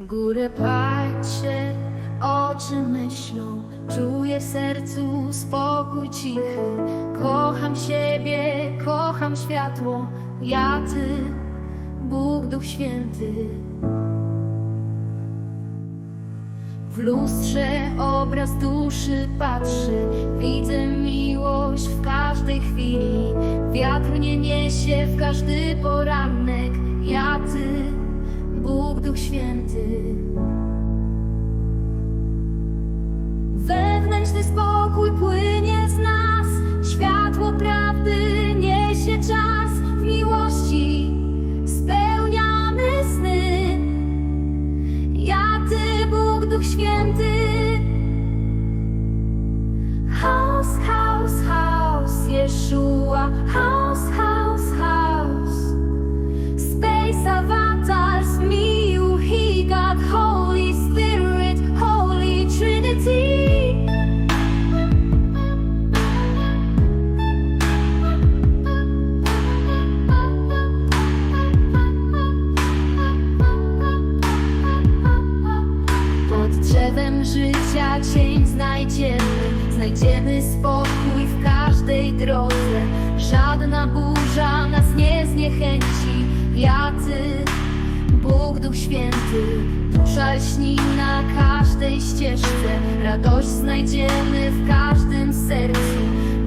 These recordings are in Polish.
Górę patrzę, oczy myślą, czuję w sercu spokój cichy. Kocham siebie, kocham światło, ja ty, Bóg Duch Święty. W lustrze obraz duszy patrzy, widzę miłość w każdej chwili. Wiatr mnie niesie w każdy poranek, Duch Święty. Wewnętrzny spokój płynie z nas, światło prawdy niesie czas. W miłości spełniamy sny. Ja, Ty, Bóg, Duch Święty. Drzewem życia cień znajdziemy. Znajdziemy spokój w każdej drodze. Żadna burza nas nie zniechęci. Ja, Ty, Bóg Duch Święty. Dusza na każdej ścieżce. Radość znajdziemy w każdym sercu.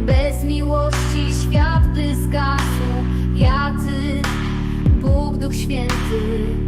Bez miłości świat by zgasł. Ja, Ty, Bóg Duch Święty